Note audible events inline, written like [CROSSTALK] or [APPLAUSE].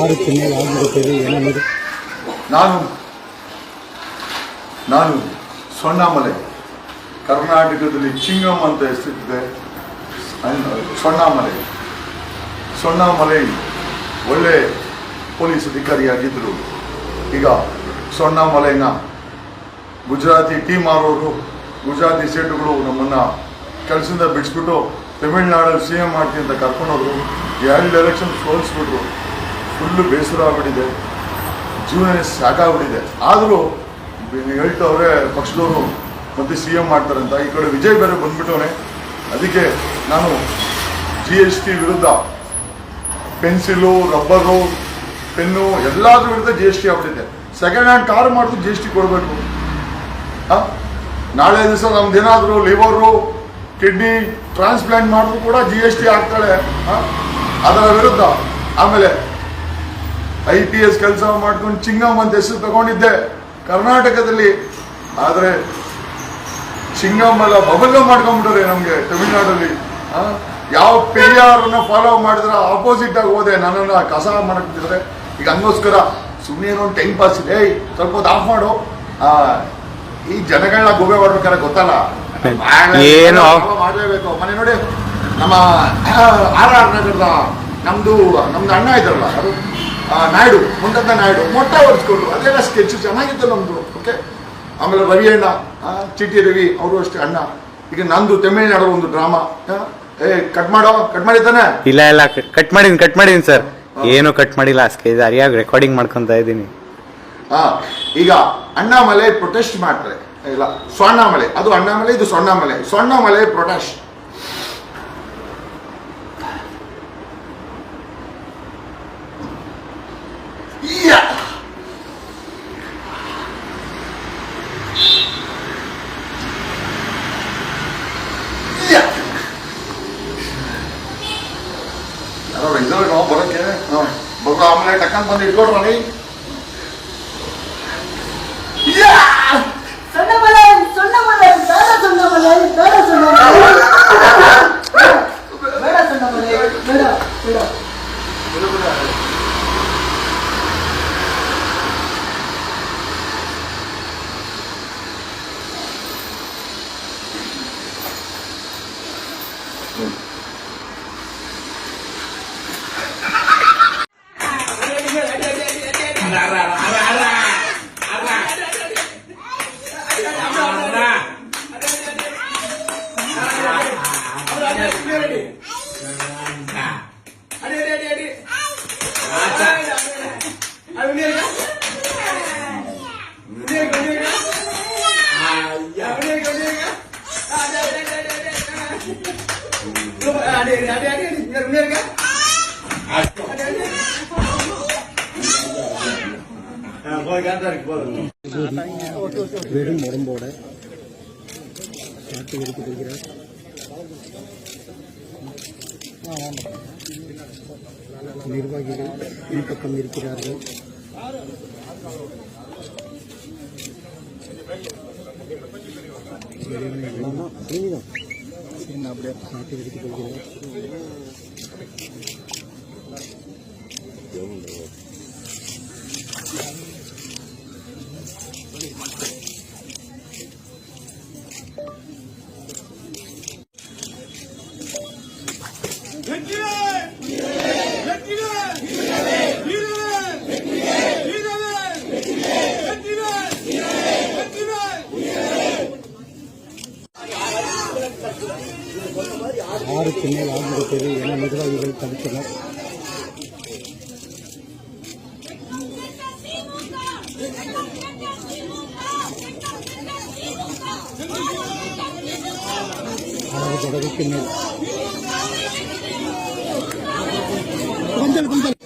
ಆರು ತಿಂಗಳು ಆಗಿರುತ್ತದೆ ನಾನು ನಾನು ಸೊಣ್ಣಾಮಲೆ, ಕರ್ನಾಟಕದಲ್ಲಿ ಚಿಂಗಮ್ ಅಂತ ಹೆಸರಿದೆ ಸೊಣ್ಣಾಮಲೆ. ಸೊಣ್ಣಾಮಲೆ ಒಳ್ಳೆ ಪೊಲೀಸ್ ಅಧಿಕಾರಿಯಾಗಿದ್ದರು. ಈಗ ಸೊಣ್ಣಾಮಲೆನ ಗುಜರಾತಿ ಟೀಮ್ ಆರೋರು, ಗುಜರಾತಿ ಸೇಟುಗಳು ನಮ್ಮನ್ನು ಕೆಲಸದಿಂದ ಬಿಡಿಸ್ಬಿಟ್ಟು ತಮಿಳ್ನಾಡಲ್ಲಿ ಸಿ ಎಂ ಮಾಡ್ತೀನಿ ಅಂತ ಕರ್ಕೊಂಡೋದ್ರು. ಎರಡು ಎಲೆಕ್ಷನ್ ಸೋಲಿಸ್ಬಿಟ್ರು. ಫುಲ್ಲು ಬೇಸರ ಆಗ್ಬಿಟ್ಟಿದೆ. ಜೀವನ ಸಾಕಾಗ್ಬಿಟ್ಟಿದೆ. ಆದರೂ ಹೇಳ್ತವ್ರೆ, ಪಕ್ಷದವರು ಮತ್ತೆ ಸಿ ಎಂ ಅಂತ. ಈ ಕಡೆ ವಿಜಯ್ ಬೇರೆ ಬಂದ್ಬಿಟ್ಟವನೆ. ಅದಕ್ಕೆ ನಾನು ಜಿ ಎಸ್ ಟಿ ವಿರುದ್ಧ ಪೆನ್ಸಿಲು, ರಬ್ಬರು, ಪೆನ್ನು ಎಲ್ಲದರ ವಿರುದ್ಧ ಜಿ ಎಸ್ ಟಿ ಆಗ್ಬಿಟ್ಟಿದೆ. ಸೆಕೆಂಡ್ ಹ್ಯಾಂಡ್ ಕಾರ್ ಮಾಡಿದ್ರು ಜಿ ಎಸ್ ಟಿ ಕೊಡಬೇಕು. ನಾಳೆ ದಿವಸ ನಮ್ದೇನಾದರೂ ಲಿವರು ಕಿಡ್ನಿ ಟ್ರಾನ್ಸ್ಪ್ಲಾಂಟ್ ಮಾಡಿದ್ರು ಕೂಡ ಜಿ ಎಸ್ ಟಿ ಆಗ್ತಾಳೆ? ಅದರ ವಿರುದ್ಧ. ಆಮೇಲೆ ಐ ಪಿ ಎಸ್ ಕೆಲಸ ಮಾಡ್ಕೊಂಡು ಚಿಂಗಮ್ ಅಂತ ಹೆಸರು ತಗೊಂಡಿದ್ದೆ ಕರ್ನಾಟಕದಲ್ಲಿ. ಆದರೆ ಚಿಂಗಮ್ ಎಲ್ಲ ಬಬಲ್ಗಮ್ ಮಾಡ್ಕೊಂಡ್ಬಿಟ್ರೆ ನಮಗೆ ತಮಿಳ್ನಾಡಲ್ಲಿ? ಯಾವ ಪೆರಿಯಾರನ್ನ ಫಾಲೋ ಮಾಡಿದ್ರೆ ಆಪೋಸಿಟ್ ಆಗಿ ಹೋದೆ, ನನ್ನನ್ನು ಕಸ ಮಾಡಕ್ತಿದ್ರೆ ಈಗ ಹಂಗೋಸ್ಕರ ಸುಮ್ಮನೆ ಏನೋ ಒಂದು ಟೈಮ್ ಪಾಸ್ ಇದೆ. ಸ್ವಲ್ಪ ಹೊತ್ತು ಆಫ್ ಮಾಡು. ಈ ಜನಗಳನ್ನ ಗೋಬೆ ಮಾಡ್ಬೇಕಾದ್ರೆ ಗೊತ್ತಲ್ಲ. ಏನು? ಮಾಡಲೇಬೇಕು ಮನೆ ನೋಡಿ ನಮ್ಮ [COUGHS] ಆರ್ ಆರ್ ನಗರದ ನಮ್ದು ನಮ್ದು ಅಣ್ಣ ಇದ್ರಲ್ಲ ಆ, ನಾಯ್ಡು ಮುಂದಂತ ನಾಯ್ಡು ಮೊಟ್ಟ ಹೊರಿಸ್ಕೊಂಡು ಅದೆಲ್ಲ ಸ್ಕೆಚ್ ಚೆನ್ನಾಗಿತ್ತು ನಮ್ದು ಓಕೆ ಆಮೇಲೆ ರವಿ ಅಣ್ಣ ಚಿಟಿ ರವಿ ಅವರು ಅಷ್ಟೇ ಅಣ್ಣ. ಈಗ ನಂದು ತಮಿಳುನಾಡು ಒಂದು ಡ್ರಾಮಾ ಏ ಕಟ್ ಮಾಡೋ ಕಟ್ ಮಾಡಿದ್ದಾನೆ ಇಲ್ಲ ಇಲ್ಲ ಕಟ್ ಮಾಡಿದೀನಿ ಕಟ್ ಮಾಡಿದೀನಿ ಸರ್ ಏನು ಕಟ್ ಮಾಡಿಲ್ಲ ಅರಿಯಾಗಿ ರೆಕಾರ್ಡಿಂಗ್ ಮಾಡ್ಕೊಂತ ಇದ್ದೀನಿ ಹಾ ಈಗ ಅಣ್ಣಾಮಲೆ ಪ್ರೊಟೆಸ್ಟ್ ಮಾಡ್ತಾರೆ. ಇಲ್ಲ ಸ್ವರ್ಣಾಮಲೆ ಅದು ಅಣ್ಣಾಮಲೆ ಇದು ಸ್ವರ್ಣಾಮಲೆ ಸ್ವರ್ಣಾಮಲೆ ಪ್ರೊಟೆಸ್ಟ್ ಯಾ! ಯಾ! ಯಾರೋ ಇದ್ದಾರೆ ನಾವು ಬರೋಕ್ಕೆ ಹಾಂ ಬರೋ ಆಮೇಲೆ ಟಕ್ಕಂತ ಬಂದು ಇಟ್ಕೊಡ್ರಿ 嗯 அடி அடி அடி அடி வெறும் உடம்போட காட்டு எடுத்து கொடுக்கிறார் நிர்வாகிகள் பின்பக்கம் இருக்கிறார்கள் புரியுதான் காட்டு வெடித்துக் கொள்கிறார் ஆறுக்கு மேல் ஆகிவிட்டது என நிர்வாகிகள் தடுத்தனர். அளவு தடவைக்கு மேல். குந்தல் குந்தல்